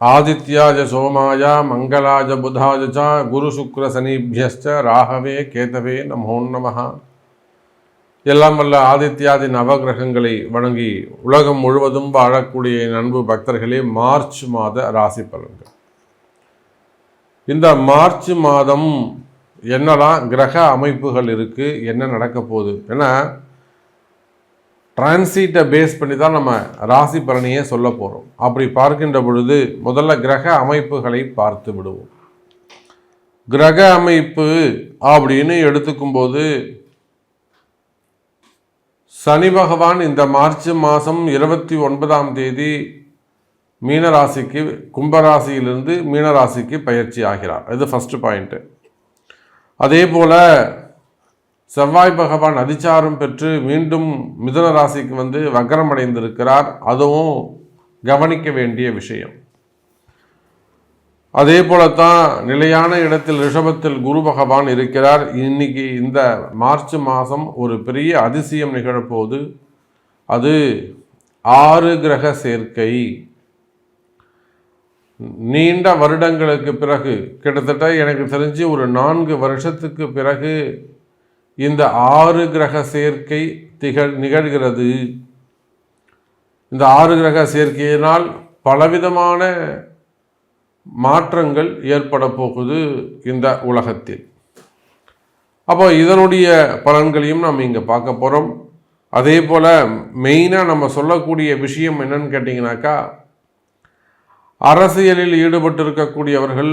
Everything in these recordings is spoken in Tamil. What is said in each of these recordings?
ஆதித்யாஜ சோமாய மங்களாஜ புதாஜ ச குரு சுக்ர சனிபியஸ்ச ராகவே கேதவே நமோ நமஹா. எல்லாம் வல்ல ஆதித்யாதி நவகிரகங்களை வணங்கி உலகம் முழுவதும் வாழக்கூடிய நண்பு பக்தர்களே மார்ச் மாத ராசி பலன்கள். இந்த மார்ச் மாதம் என்னெல்லாம் கிரக அமைப்புகள் இருக்குது என்ன நடக்க போகுது? ஏன்னா டிரான்சிட்டை பேஸ் பண்ணி தான் நம்ம ராசி பலனையே சொல்ல போகிறோம் அப்படி பார்க்கின்ற பொழுது முதல்ல கிரக அமைப்புகளை பார்த்து விடுவோம். கிரக அமைப்பு அப்படின்னு எடுத்துக்கும்போது சனி பகவான் இந்த மார்ச் மாதம் இருபத்தி ஒன்பதாம் தேதி மீனராசிக்கு கும்பராசியிலிருந்து மீனராசிக்கு பயிற்சி ஆகிறார். இது ஃபஸ்ட்டு பாயிண்ட்டு அதே போல் செவ்வாய் பகவான் அதிச்சாரம் பெற்று மீண்டும் மிதுன ராசிக்கு வந்து வக்கரம் அடைந்திருக்கிறார் அதுவும் கவனிக்க வேண்டிய விஷயம். அதே போலத்தான் நிலையான இடத்தில் ரிஷபத்தில் குரு பகவான் இருக்கிறார். இன்னைக்கு இந்த மார்ச் மாதம் ஒரு பெரிய அதிசயம் நிகழப்போகுது. அது ஆறு கிரக சேர்க்கை. நீண்ட வருடங்களுக்கு பிறகு கிட்டத்தட்ட எனக்கு தெரிஞ்சு ஒரு நான்கு வருஷத்துக்கு பிறகு இந்த ஆறு கிரக சேர்க்கை திகழ் நிகழ்கிறது. இந்த ஆறு கிரக சேர்க்கையினால் பலவிதமான மாற்றங்கள் ஏற்பட போகுது இந்த உலகத்தில். அப்போ இதனுடைய பலன்களையும் நம்ம இங்கே பார்க்க போகிறோம் அதே போல் மெயினாக நம்ம சொல்லக்கூடிய விஷயம் என்னன்னு கேட்டிங்கனாக்கா அரசியலில் ஈடுபட்டிருக்கக்கூடியவர்கள்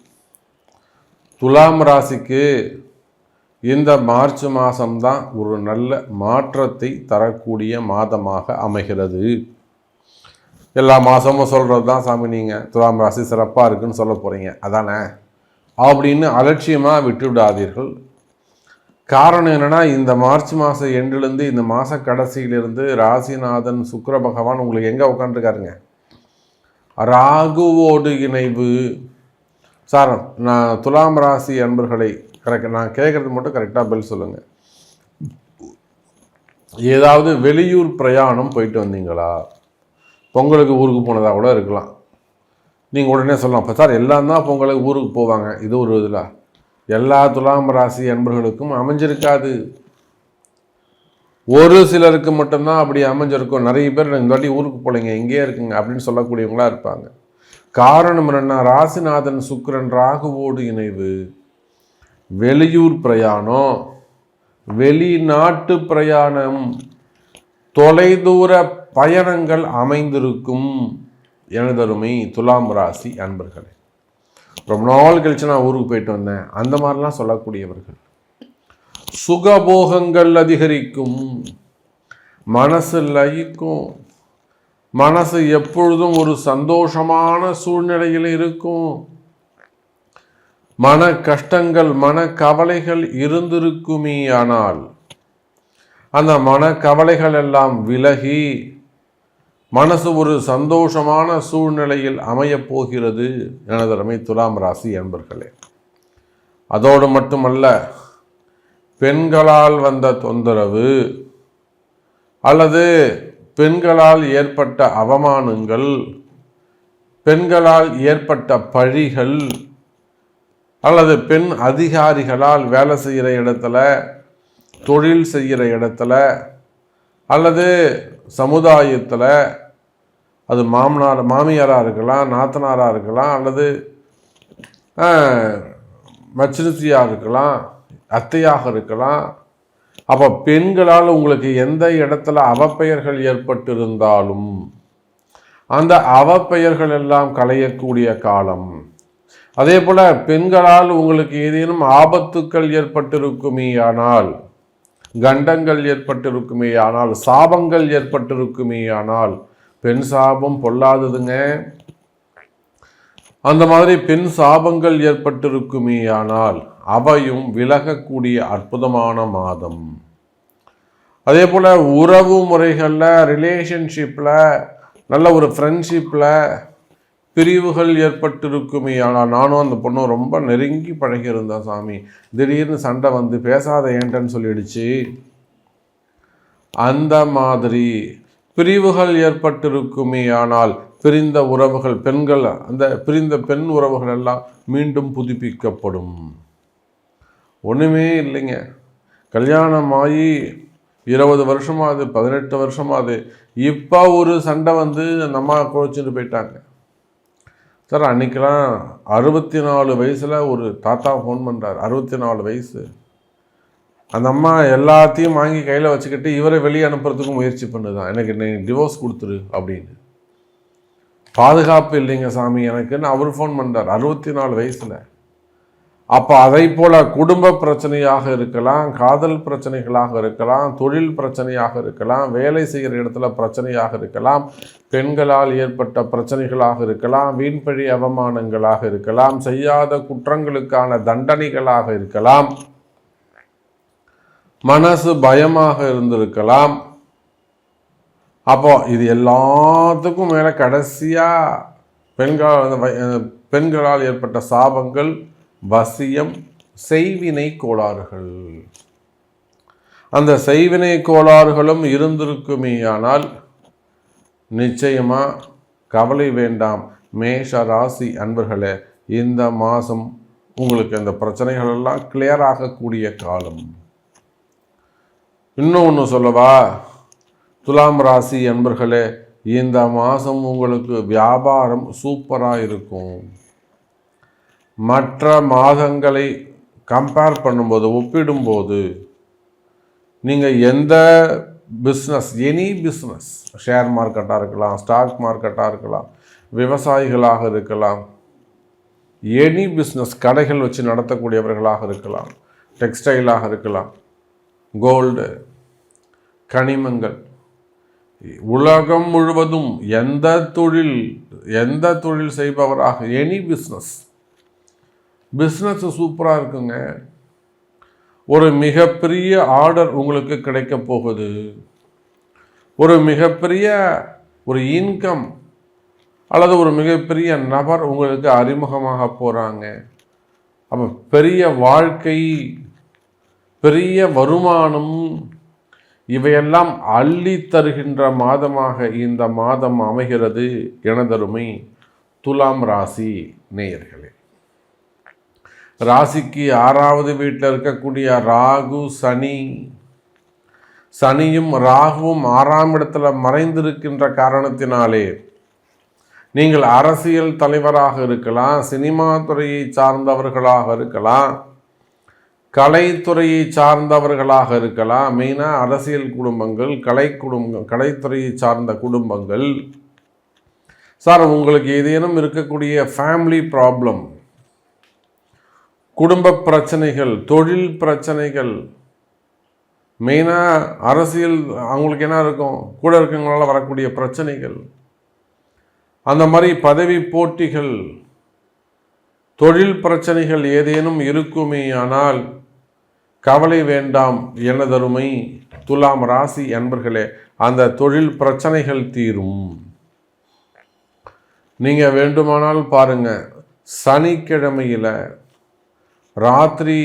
துலாம் ராசிக்கு இந்த மார்ச் மாதம்தான் ஒரு நல்ல மாற்றத்தை தரக்கூடிய மாதமாக அமைகிறது. எல்லா மாதமும் சொல்கிறது தான் சாமி நீங்கள் துலாம் ராசி சிறப்பாக இருக்குன்னு சொல்ல போகிறீங்க அதானே? அப்படின்னு அலட்சியமாக விட்டு விடாதீர்கள் காரணம் என்னென்னா இந்த மார்ச் மாதம் எண்டுலேருந்து இந்த மாத கடைசியிலிருந்து ராசிநாதன் சுக்கர பகவான் உங்களுக்கு எங்கே உட்காந்துருக்காருங்க ராகுவோடு இணைவு சார் நான் துலாம் ராசி அன்பர்களை கரெக்ட் நான் கேட்குறது மட்டும் கரெக்டாக பதில் சொல்லுங்கள் ஏதாவது வெளியூர் பிரயாணம் போயிட்டு வந்தீங்களா? பொங்கலுக்கு ஊருக்கு போனதாக கூட இருக்கலாம். நீங்கள் உடனே சொல்லலாம் இப்போ சார் எல்லாம் தான் பொங்கலுக்கு ஊருக்கு போவாங்க. இது ஒரு இதில். எல்லா துலாம் ராசி அன்பர்களுக்கும் அமைஞ்சிருக்காது. ஒரு சிலருக்கு மட்டும்தான் அப்படி அமைஞ்சிருக்கும். நிறைய பேர் இந்த வாட்டி ஊருக்கு போகலைங்க இங்கேயே இருக்குங்க அப்படின்னு சொல்லக்கூடியவங்களா இருப்பாங்க. காரணம் என்னென்னா ராசிநாதன் சுக்கரன் ராகுவோடு இணைவு. வெளியூர் பிரயாணம். வெளிநாட்டு பிரயாணம். தொலைதூர பயணங்கள் அமைந்திருக்கும் எனதருமை துலாம் ராசி அன்பர்களே. ரொம்ப நாள் கழிச்சு நான் ஊருக்கு போயிட்டு வந்தேன். அந்த மாதிரிலாம் சொல்லக்கூடியவர்கள். சுகபோகங்கள் அதிகரிக்கும். மனசு லயிக்கும். மனசு எப்பொழுதும் ஒரு சந்தோஷமான சூழ்நிலையில் இருக்கும். மன கஷ்டங்கள் மன கவலைகள் இருந்திருக்குமே ஆனால் அந்த மன கவலைகள் எல்லாம் விலகி மனசு ஒரு சந்தோஷமான சூழ்நிலையில் அமையப் போகிறது எனதரமை துலாம் ராசி என்பர்களே அதோடு மட்டுமல்ல பெண்களால் வந்த தொந்தரவு அல்லது பெண்களால் ஏற்பட்ட அவமானங்கள் பெண்களால் ஏற்பட்ட பழிகள் அல்லது பெண் அதிகாரிகளால் வேலை செய்கிற இடத்துல தொழில் செய்கிற இடத்துல அல்லது சமுதாயத்தில் அது மாமனார் மாமியாராக இருக்கலாம் நாத்தனாராக இருக்கலாம் அல்லது மச்சினிச்சியாக இருக்கலாம் அத்தையாக இருக்கலாம் அப்போ பெண்களால் உங்களுக்கு எந்த இடத்துல அவப்பெயர்கள் ஏற்பட்டிருந்தாலும் அந்த அவப்பெயர்கள் எல்லாம் களையக்கூடிய காலம். அதே போல் பெண்களால் உங்களுக்கு ஏதேனும் ஆபத்துக்கள் ஏற்பட்டிருக்குமே ஆனால் கண்டங்கள் ஏற்பட்டிருக்குமே ஆனால் சாபங்கள் ஏற்பட்டிருக்குமே ஆனால் பெண் சாபம் பொல்லாததுங்க. அந்த மாதிரி பெண் சாபங்கள் ஏற்பட்டிருக்குமே ஆனால் அவையும் விலகக்கூடிய அற்புதமான மாதம். அதே போல் உறவு முறைகளில் ரிலேஷன்ஷிப்பில் நல்ல ஒரு ஃப்ரெண்ட்ஷிப்பில் பிரிவுகள் ஏற்பட்டிருக்குமே ஆனால் நானும் அந்த பொண்ணும் ரொம்ப நெருங்கி பழகியிருந்தேன் சாமி. திடீர்னு சண்டை வந்து பேசாத ஏன்ட்டன்னு சொல்லிடுச்சு. அந்த மாதிரி பிரிவுகள் ஏற்பட்டிருக்குமே ஆனால் பிரிந்த உறவுகள் பெண்கள் அந்த பிரிந்த பெண் உறவுகள் எல்லாம் மீண்டும் புதுப்பிக்கப்படும். ஒன்றுமே இல்லைங்க. கல்யாணம் ஆகி இருபது வருஷமாகுது பதினெட்டு வருஷமாகுது இப்போ ஒரு சண்டை வந்து அந்த அம்மா குழைச்சிட்டு போயிட்டாங்க. சார் அன்றைக்கெலாம் அறுபத்தி நாலு வயசில் ஒரு தாத்தா ஃபோன் பண்ணுறார் அறுபத்தி நாலு வயசு. அந்த அம்மா எல்லாத்தையும் வாங்கி கையில் வச்சுக்கிட்டு இவரை வெளியே அனுப்புறதுக்கும் முயற்சி பண்ணுதான். எனக்கு டிவோர்ஸ் கொடுத்துரு அப்படின்னு. பாதுகாப்பு இல்லைங்க சாமி எனக்குன்னு அவர் ஃபோன் பண்ணுறார் அறுபத்தி நாலு வயசில். அப்போ அதை போல் குடும்ப பிரச்சனையாக இருக்கலாம் காதல் பிரச்சனைகளாக இருக்கலாம் தொழில் பிரச்சனையாக இருக்கலாம் வேலை செய்கிற இடத்துல பிரச்சனையாக இருக்கலாம் பெண்களால் ஏற்பட்ட பிரச்சனைகளாக இருக்கலாம் வீண்பழி அவமானங்களாக இருக்கலாம் செய்யாத குற்றங்களுக்கான தண்டனைகளாக இருக்கலாம் மனசு பயமாக இருந்திருக்கலாம் அப்போ இது எல்லாத்துக்கும் மேலே கடைசியாக பெண்களால் பெண்களால் ஏற்பட்ட சாபங்கள் வசியம் செய்வினை கோளாறுகள். அந்த செய்வினை கோளாறுகளும் இருந்திருக்குமேயானால் நிச்சயமாக கவலை வேண்டாம். மேஷ ராசி அன்பர்களே இந்த மாதம் உங்களுக்கு அந்த பிரச்சனைகள் எல்லாம் கிளியர் ஆகக்கூடிய காலம். இன்னும் ஒன்று சொல்லவா? துலாம் ராசி அன்பர்களே இந்த மாதம் உங்களுக்கு வியாபாரம் சூப்பராக இருக்கும். மற்ற மாதங்களை கம்பேர் பண்ணும்போது ஒப்பிடும்போது நீங்கள் எந்த பிஸ்னஸ் எனி பிஸ்னஸ் ஷேர் மார்க்கெட்டாக இருக்கலாம் ஸ்டாக் மார்க்கெட்டாக இருக்கலாம் விவசாயிகளாக இருக்கலாம் எனி பிஸ்னஸ் கடைகள் வச்சு நடத்தக்கூடியவர்களாக இருக்கலாம் டெக்ஸ்டைலாக இருக்கலாம் கோல்டு கனிமங்கள் உலகம் முழுவதும் எந்த தொழில் எந்த தொழில் செய்பவராக எனி பிஸ்னஸ் பிஸ்னஸ் சூப்பராக இருக்குங்க. ஒரு மிகப்பெரிய ஆர்டர் உங்களுக்கு கிடைக்க போகுது. ஒரு மிகப்பெரிய ஒரு இன்கம் அல்லது ஒரு மிகப்பெரிய நபர் உங்களுக்கு அறிமுகமாக போகிறாங்க அப்போ பெரிய வாழ்க்கை பெரிய வருமானம் இவையெல்லாம் அள்ளி தருகின்ற மாதமாக இந்த மாதம் அமைகிறது எனதருமை துலாம் ராசி நேயர்களே. ராசிக்கு ஆறாவது வீட்டில் இருக்கக்கூடிய ராகு சனி சனியும் ராகுவும் ஆறாம் இடத்துல மறைந்திருக்கின்ற காரணத்தினாலே நீங்கள் அரசியல் தலைவராக இருக்கலாம் சினிமா துறையை சார்ந்தவர்களாக இருக்கலாம் கலைத்துறையை சார்ந்தவர்களாக இருக்கலாம். மெயினாக அரசியல் குடும்பங்கள் கலை குடும்பம் கலைத்துறையை சார்ந்த குடும்பங்கள். சார் உங்களுக்கு ஏதேனும் இருக்கக்கூடிய ஃபேமிலி ப்ராப்ளம் குடும்ப பிரச்சனைகள் தொழில் பிரச்சனைகள் மெயினாக அரசியல் அவங்களுக்கு என்ன இருக்கும்? கூட இருக்கவங்களால் வரக்கூடிய பிரச்சனைகள். அந்த மாதிரி பதவி போட்டிகள் தொழில் பிரச்சனைகள் ஏதேனும் இருக்குமே ஆனால் கவலை வேண்டாம் எனதருமை துலாம் ராசி அன்பர்களே அந்த தொழில் பிரச்சனைகள் தீரும். நீங்கள் வேண்டுமானால் பாருங்கள் சனிக்கிழமையில் ராத்திரி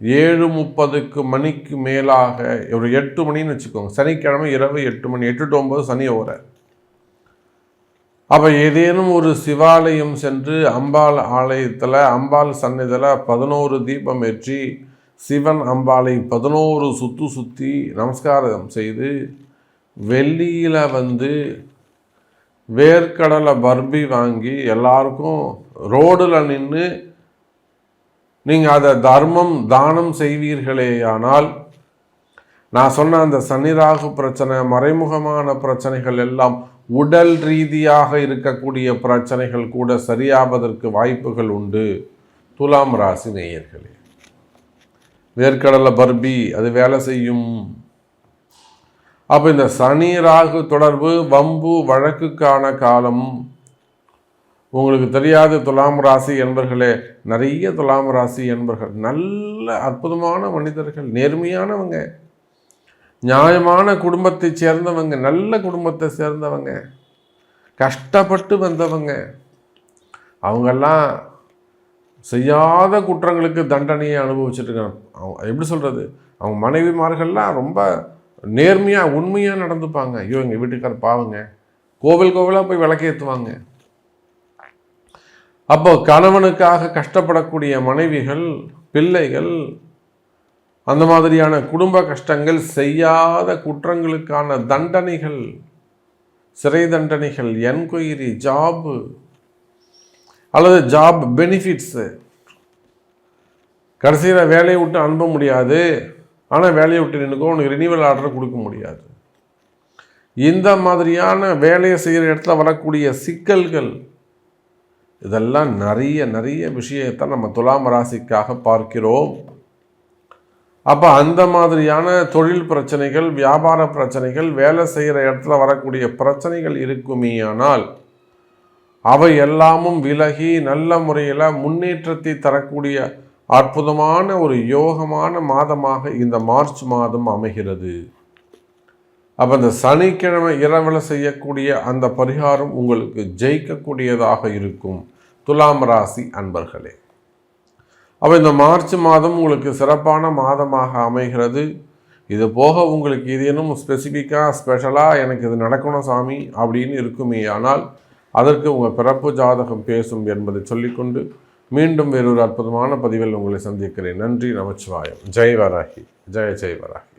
ஏழு முப்பதுக்கு மணிக்கு மேலாக ஒரு எட்டு மணின்னு வச்சுக்கோங்க சனிக்கிழமை இரவு எட்டு மணி எட்டு டு ஒம்பது சனி ஓர அப்போ ஏதேனும் ஒரு சிவாலயம் சென்று அம்பாள் ஆலயத்தில் அம்பாள் சன்னதியில் பதினோரு தீபம் ஏற்றி சிவன் அம்பாளை பதினோரு சுற்று சுற்றி நமஸ்காரம் செய்து வெள்ளியில் வந்து வேர்க்கடலை பர்பி வாங்கி எல்லாருக்கும் ரோடில் நின்று நீங்கள் அதை தர்மம் தானம் செய்வீர்களேயானால் நான் சொன்ன அந்த சன்னிராகு பிரச்சனை மறைமுகமான பிரச்சனைகள் எல்லாம் உடல் ரீதியாக இருக்கக்கூடிய பிரச்சனைகள் கூட சரியாவதற்கு வாய்ப்புகள் உண்டு. துலாம் ராசி நேயர்களே. வேர்க்கடலை பர்பி அது வேலை செய்யும். அப்போ இந்த சனி ராகு தொடர்பு வம்பு வழக்குக்கான காலம். உங்களுக்கு தெரியாத துலாம் ராசி என்பர்களே நிறைய துலாம் ராசி என்பர்கள் நல்ல அற்புதமான மனிதர்கள் நேர்மையானவங்க. நியாயமான குடும்பத்தை சேர்ந்தவங்க நல்ல குடும்பத்தை சேர்ந்தவங்க. கஷ்டப்பட்டு வந்தவங்க. அவங்கெல்லாம் செய்யாத குற்றங்களுக்கு தண்டனையை அனுபவிச்சுட்டு அவன் எப்படி சொல்கிறது அவங்க மனைவிமார்கள்லாம் ரொம்ப நேர்மையாக உண்மையாக நடந்துப்பாங்க. ஐயோ எங்கள் வீட்டுக்கார பாவங்க. கோவில் கோவிலாக போய் விளக்கேற்றுவாங்க அப்போ கணவனுக்காக கஷ்டப்படக்கூடிய மனைவிகள் பிள்ளைகள் அந்த மாதிரியான குடும்ப கஷ்டங்கள் செய்யாத குற்றங்களுக்கான தண்டனைகள் சிறை தண்டனைகள் என்கொயரி ஜாபு அல்லது ஜாப் பெனிஃபிட்ஸு கடைசியில் வேலையை விட்டு அனுப்ப முடியாது. ஆனால் வேலையை விட்டு நின்றுக்கோ உனக்கு ரினிவல் ஆர்டர் கொடுக்க முடியாது. இந்த மாதிரியான வேலையை செய்கிற இடத்துல வரக்கூடிய சிக்கல்கள் இதெல்லாம் நிறைய நிறைய விஷயத்தை நம்ம துலாம் ராசிக்காக பார்க்கிறோம். அப்போ அந்த மாதிரியான தொழில் பிரச்சனைகள் வியாபார பிரச்சனைகள் வேலை செய்கிற இடத்துல வரக்கூடிய பிரச்சனைகள் இருக்குமேயானால் அவை எல்லாமும் விலகி நல்ல முறையில் முன்னேற்றத்தை தரக்கூடிய அற்புதமான ஒரு யோகமான மாதமாக இந்த மார்ச் மாதம் அமைகிறது. அப்போ இந்த சனிக்கிழமை இரவில் செய்யக்கூடிய அந்த பரிகாரம் உங்களுக்கு ஜெயிக்கக்கூடியதாக இருக்கும். துலாம் ராசி அன்பர்களே. அப்போ இந்த மார்ச் மாதம் உங்களுக்கு சிறப்பான மாதமாக அமைகிறது. இது போக உங்களுக்கு ஏதேனும் ஸ்பெசிஃபிக்காக ஸ்பெஷலாக எனக்கு இது நடக்கணும் சாமி அப்படின்னு இருக்குமே ஆனால் அதற்கு உங்கள் பிறப்பு ஜாதகம் பேசும் என்பதை சொல்லிக்கொண்டு மீண்டும் வேறொரு அற்புதமான பதிவில் உங்களை சந்திக்கிறேன். நன்றி நமச்சிவாயம். ஜெய் வராகி ஜெய ஜெய் வராகி